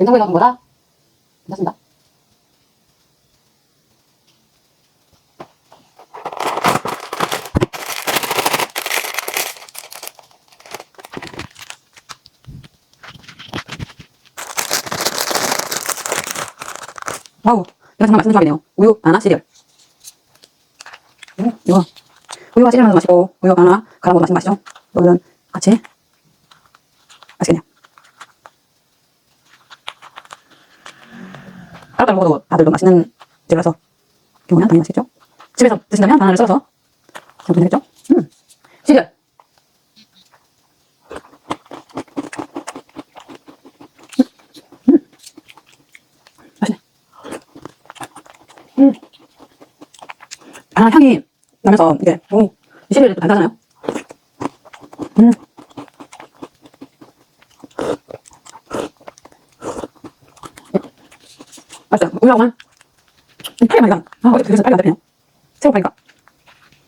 냉장고에 넣은 거다. 괜찮습니다. 와우, 이거 정말 맛있는 조합이네요. 우유, 바나나, 시리얼. 음, 이거 우유와 시리얼 넣어도 맛있고 우유와 바나나 갈아 먹어도 맛있는 맛이죠. 이거는 같이 맛있겠네요. 따로따로 먹어도 다들 맛있는 재료라서 먹으면 당연히 맛있겠죠. 집에서 드신다면 바나나를 썰어서 먹으면 되겠죠. 음, 시리얼. 맛있네. 음. 바나나 향이 나면서 이게 너무 이 시리얼이 또 단단하잖아요. 음. 맛있어요. 우유하고만 빨리 많이 가. 아, 어디 그래서 빨리 안 되네요. 새우 파니까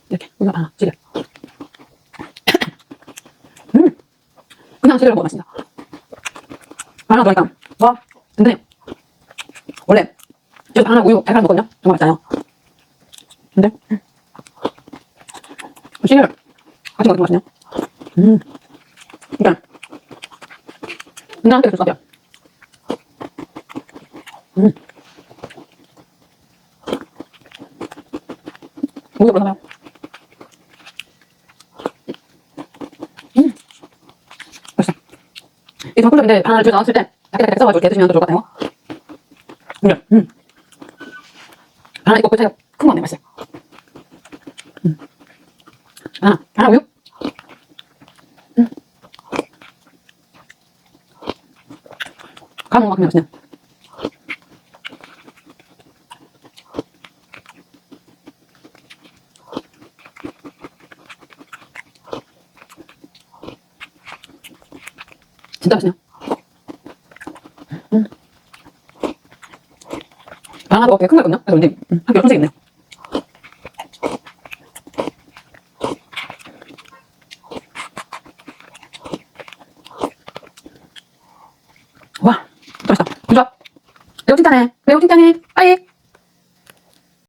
이렇게 바나나 시리얼. 음. 그냥 시리얼 먹어 맛있다. 바나나 들어가니까 와 근데 원래 저 바나나 우유 달걀 먹거든요. 정말 맛있잖아요. 근데 음. 시리얼 같이 먹으면 맛있네요. 음. 그러니까 인간한테 줄것 같아요. 음. 우유 올라가요. 음. 맛있어. 이 전콜럽인데 바나나를 주워 나왔을 때 작게 썰어가지고 이렇게 드시면 더 좋을 것 같아요. 음. 음. 바나나 이거 그 차이가 큰거 같네 맛있어요. 음. 바나나, 바나나 우유. 음. 가는 만큼 맛있네 진짜 맛있네요. 음. 바나나도 되게 큰 거거든요. 그래서 왠지 음, 한 개로 손색있네요. 와, 맛있다. 좋아. 매우 칭찬해. 매우 칭찬해. 빠이.